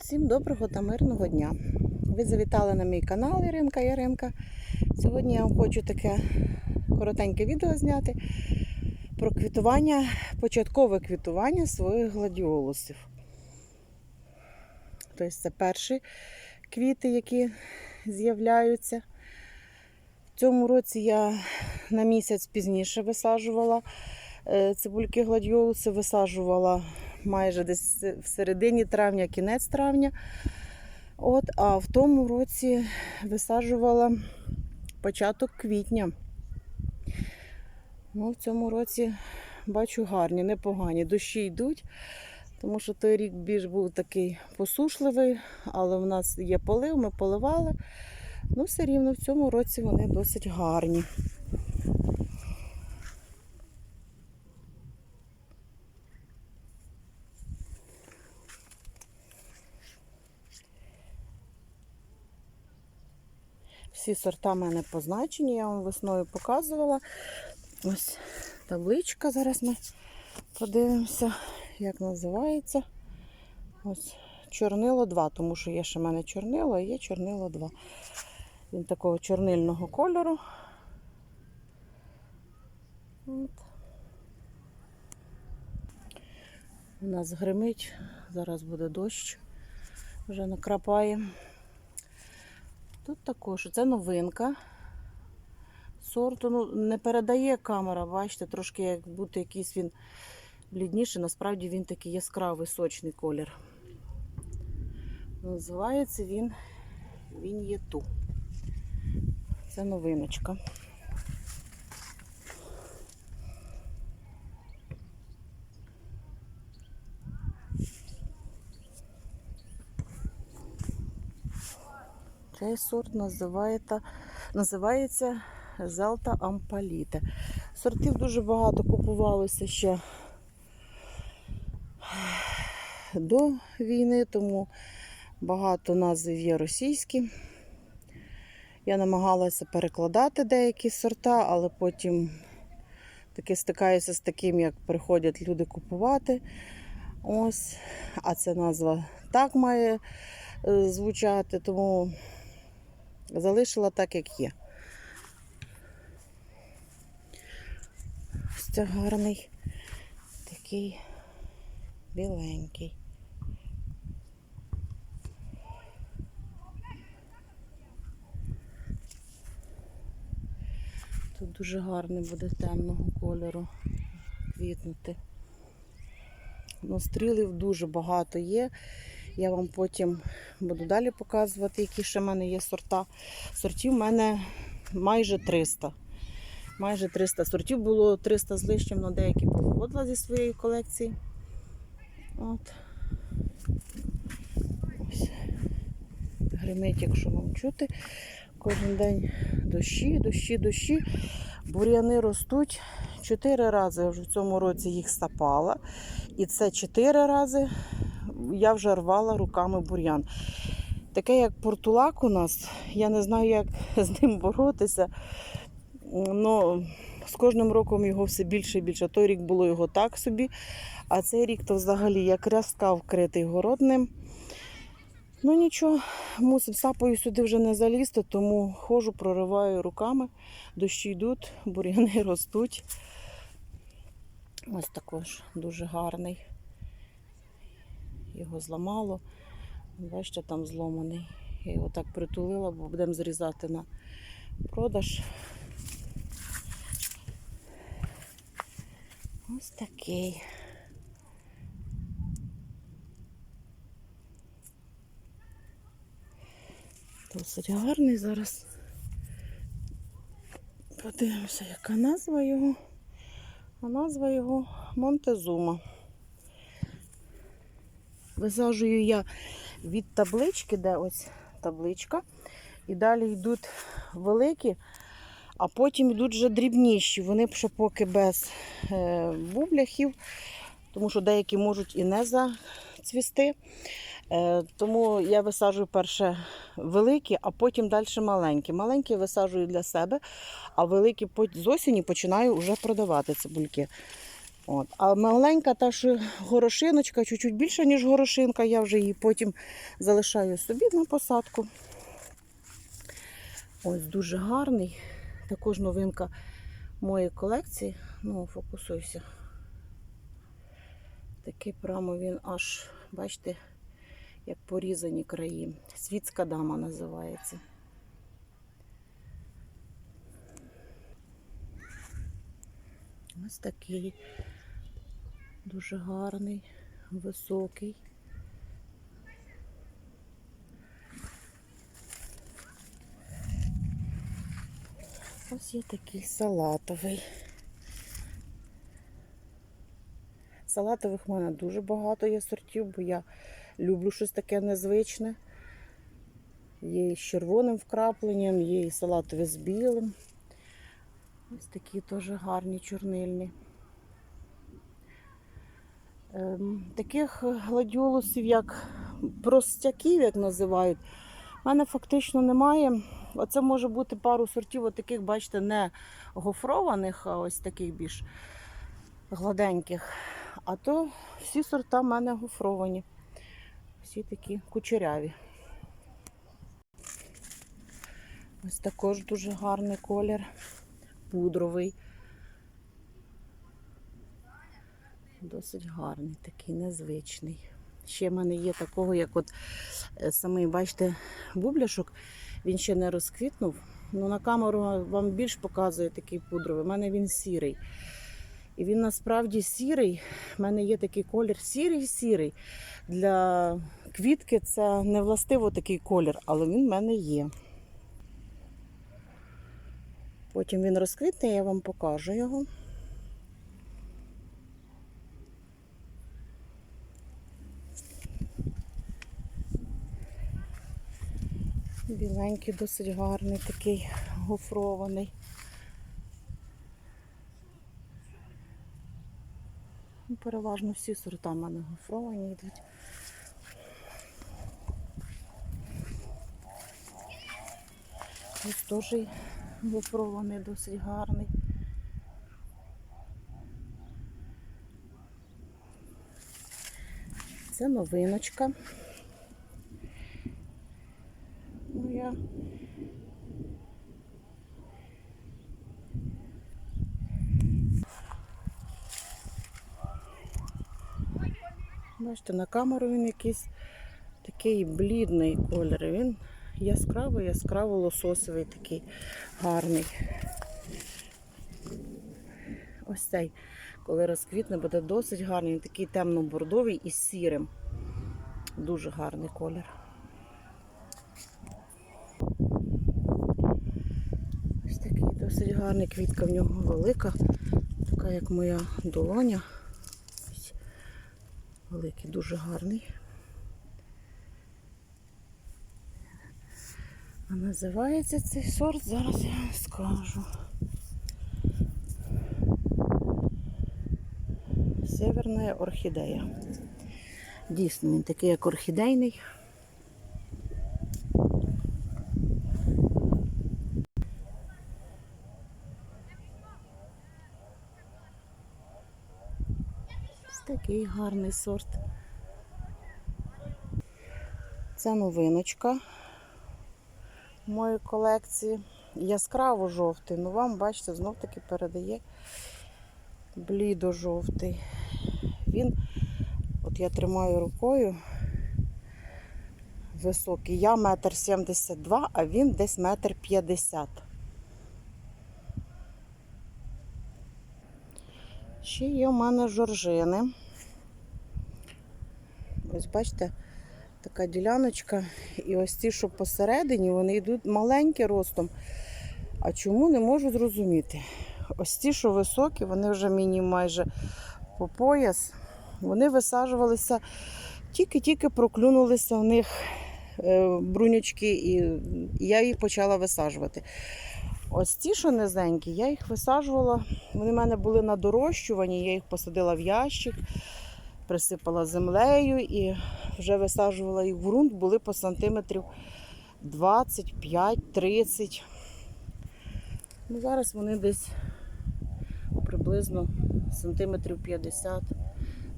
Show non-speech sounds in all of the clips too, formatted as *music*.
Всім доброго та мирного дня. Ви завітали на мій канал Іринка Яринка. Сьогодні я вам хочу таке коротеньке відео зняти про квітування, початкове квітування своїх гладіолусів. Тобто це перші квіти, які з'являються. В цьому році я на місяць пізніше висаджувала е, цибульки гладіолуси, висаджувала майже десь в середині травня, кінець травня. От, а в тому році висаджувала початок квітня. Ну, в цьому році бачу гарні, непогані. Дощі йдуть, тому що той рік більш був такий посушливий, але в нас є полив, ми поливали. Ну, все рівно в цьому році вони досить гарні. Всі сорта в мене позначені, я вам весною показувала. Ось табличка. Зараз ми подивимося, як називається. Ось чорнило 2, тому що є ще в мене чорнило, а є чорнило 2. Він такого чорнильного кольору. От. У нас гримить, зараз буде дощ, вже накрапає. Тут також це новинка. Сорту ну, не передає камера, бачите, трошки як бути якийсь він блідніший, насправді він такий яскравий сочний колір. Називається він є ту. Це новиночка. Цей сорт називається, Зелта Ампаліте. Сортів дуже багато купувалося ще до війни, тому багато назв є російські. Я намагалася перекладати деякі сорта, але потім таки стикаюся з таким, як приходять люди купувати. Ось, а ця назва так має е, звучати, тому залишила так, як є. Ось це гарний такий біленький. Тут дуже гарний буде темного кольору квітнути. Ну, стрілів дуже багато є. Я вам потім буду далі показувати, які ще в мене є сорта. Сортів в мене майже 300. Майже 300 сортів було 300 з лишнім, але деякі повиводила зі своєї колекції. От. Ось. Гримить, якщо вам чути. Кожен день дощі, дощі, дощі. Бур'яни ростуть. Чотири рази вже в цьому році їх сапала. І це чотири рази я вже рвала руками бур'ян. Таке, як портулак у нас, я не знаю, як *laughs* з ним боротися. Ну, з кожним роком його все більше і більше. Той рік було його так собі, а цей рік то взагалі як рязка вкритий городним. Ну нічого, мусив сапою сюди вже не залізти, тому ходжу, прориваю руками, дощі йдуть, бур'яни *laughs* ростуть. Ось також дуже гарний. Його зламало. Бачите, там зломаний. Я його так притулила, бо будемо зрізати на продаж. Ось такий. Досить гарний зараз. Подивимося, яка назва його. А назва його Монтезума. Висаджую я від таблички, де ось табличка. І далі йдуть великі, а потім йдуть вже дрібніші. Вони ще поки без е, бубляхів, тому що деякі можуть і не зацвісти. Е, тому я висаджую перше великі, а потім далі маленькі. Маленькі висаджую для себе, а великі з осені починаю вже продавати цибульки. От. А маленька та ж горошиночка, чуть-чуть більша, ніж горошинка, я вже її потім залишаю собі на посадку. Ось дуже гарний. Також новинка моєї колекції. Ну, фокусуйся. Такий прямо він аж, бачите, як порізані краї. Світська дама називається. Ось такий дуже гарний, високий. Ось є такий салатовий. Салатових в мене дуже багато є сортів, бо я люблю щось таке незвичне. Є і з червоним вкрапленням, є і салатові з білим. Ось такі теж гарні, чорнильні. Ем, таких гладіолусів, як простяків, як називають, в мене фактично немає. Оце може бути пару сортів, от таких, бачите, не гофрованих, а ось таких більш гладеньких. А то всі сорта в мене гофровані. Всі такі кучеряві. Ось також дуже гарний колір, пудровий. Досить гарний, такий незвичний. Ще в мене є такого, як от е, самий, бачите, бубляшок, він ще не розквітнув. Ну, на камеру вам більш показує такий пудровий. У мене він сірий. І він насправді сірий. У мене є такий колір сірий-сірий. Для квітки це не властиво такий колір, але він в мене є. Потім він розквітне, я вам покажу його. Біленький, досить гарний, такий гофрований. Ну, Переважно всі сорта в мене гофровані йдуть. Ось теж гофрований, досить гарний. Це новиночка. Ну, я Бачите, на камеру він якийсь такий блідний колір. Він яскравий, яскраво лососовий такий гарний. Ось цей, коли розквітне, буде досить гарний. Він такий темно-бордовий і сірим. Дуже гарний колір. Ось такий гарний квітка в нього велика, така як моя долоня. Великий, дуже гарний. А називається цей сорт, зараз я вам скажу. Северна орхідея. Дійсно, він такий як орхідейний. Такий гарний сорт. Це новиночка в моїй колекції. Яскраво жовтий. Ну вам, бачите, знов таки передає блідо-жовтий. Він, от я тримаю рукою, високий. Я метр сімдесят два, а він десь метр п'ятдесят. Ще є у мене жоржини. Ось бачите, така діляночка. І ось ці, що посередині, вони йдуть маленькі ростом. А чому не можу зрозуміти? Ось ті, що високі, вони вже мені майже по пояс. Вони висаджувалися, тільки-тільки проклюнулися в них е, брунючки, і я їх почала висаджувати. Ось ті, що низенькі, я їх висаджувала. Вони в мене були на дорощуванні, я їх посадила в ящик, присипала землею і вже висаджувала їх в ґрунт, були по сантиметрів 25-30. Ну, зараз вони десь приблизно сантиметрів 50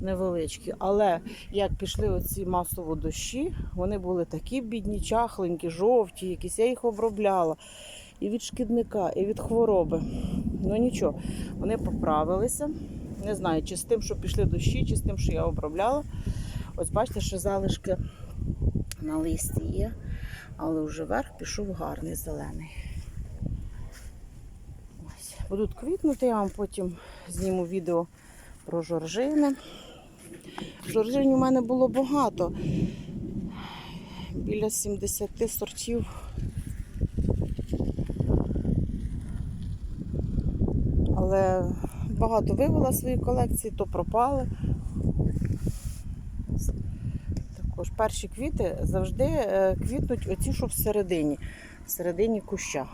невеличкі. Але як пішли оці масово дощі, вони були такі бідні, чахленькі, жовті, якісь. Я їх обробляла і від шкідника, і від хвороби. Ну нічого, вони поправилися. Не знаю, чи з тим, що пішли дощі, чи з тим, що я обробляла. Ось бачите, що залишки на листі є, але вже верх пішов гарний зелений. Ось. Будуть квітнути, я вам потім зніму відео про жоржини. Жоржин у мене було багато. Біля 70 сортів. Але багато вивела свої колекції, то пропали. Також перші квіти завжди е, квітнуть оці, що всередині, всередині куща.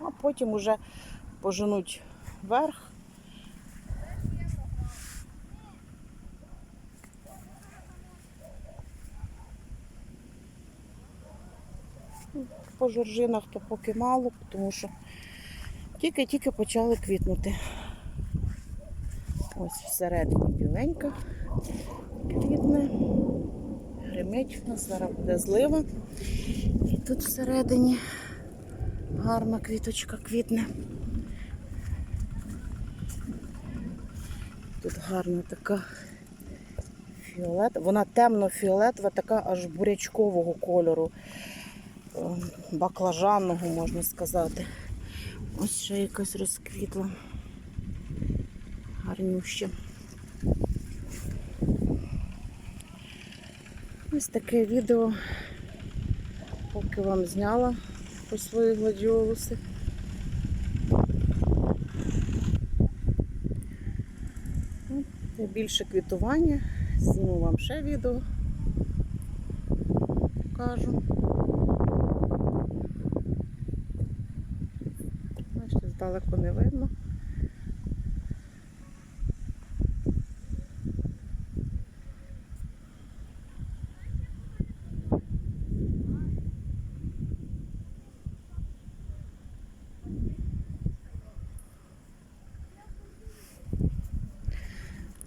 А потім уже поженуть вверх. По жоржинах то поки мало, тому що тільки-тільки почали квітнути. Ось всередині біленька квітне. Гримить у нас зараз буде злива. І тут всередині гарна квіточка квітне. Тут гарна така фіолетова. Вона темно-фіолетова, така аж бурячкового кольору. Ем, Баклажанного, можна сказати. Ось ще якась розквітла. Гарнюще. Ось таке відео, поки вам зняла про свої гладіолуси. Ну, більше квітування. Зніму вам ще відео. Покажу. Бачите, здалеку не видно.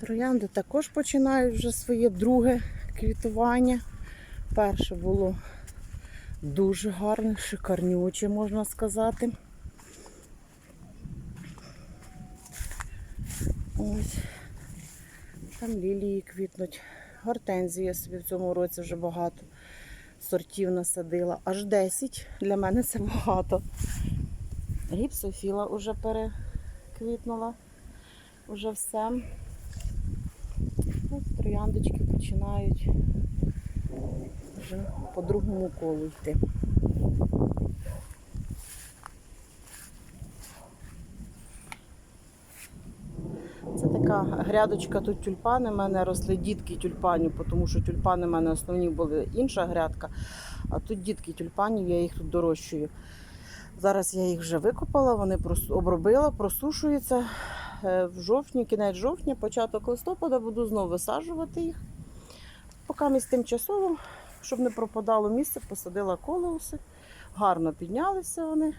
Троянди також починають вже своє друге квітування. Перше було дуже гарне, шикарнюче, можна сказати. Ось. Там лілії квітнуть. Гортензії я собі в цьому році вже багато сортів насадила. Аж 10. Для мене це багато. Гіпсофіла вже переквітнула. Уже все. Трояндочки починають вже по другому колу йти. Це така грядочка тут тюльпани. У мене росли дітки тюльпанів, тому що тюльпани в мене основні були інша грядка, а тут дітки тюльпанів, я їх тут дорощую. Зараз я їх вже викопала, вони обробила, просушуються. Е, В жовтні, кінець жовтня, початок листопада буду знову висаджувати їх. Поки з тимчасово, щоб не пропадало місце, посадила колеуси. Гарно піднялися вони.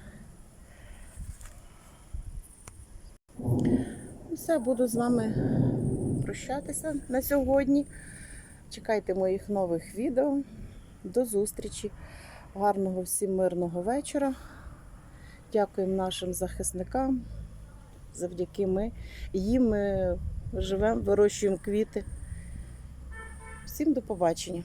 Все, буду з вами прощатися на сьогодні. Чекайте моїх нових відео. До зустрічі. Гарного всім мирного вечора. Дякуємо нашим захисникам. Завдяки ми їм ми живемо, вирощуємо квіти. Всім до побачення.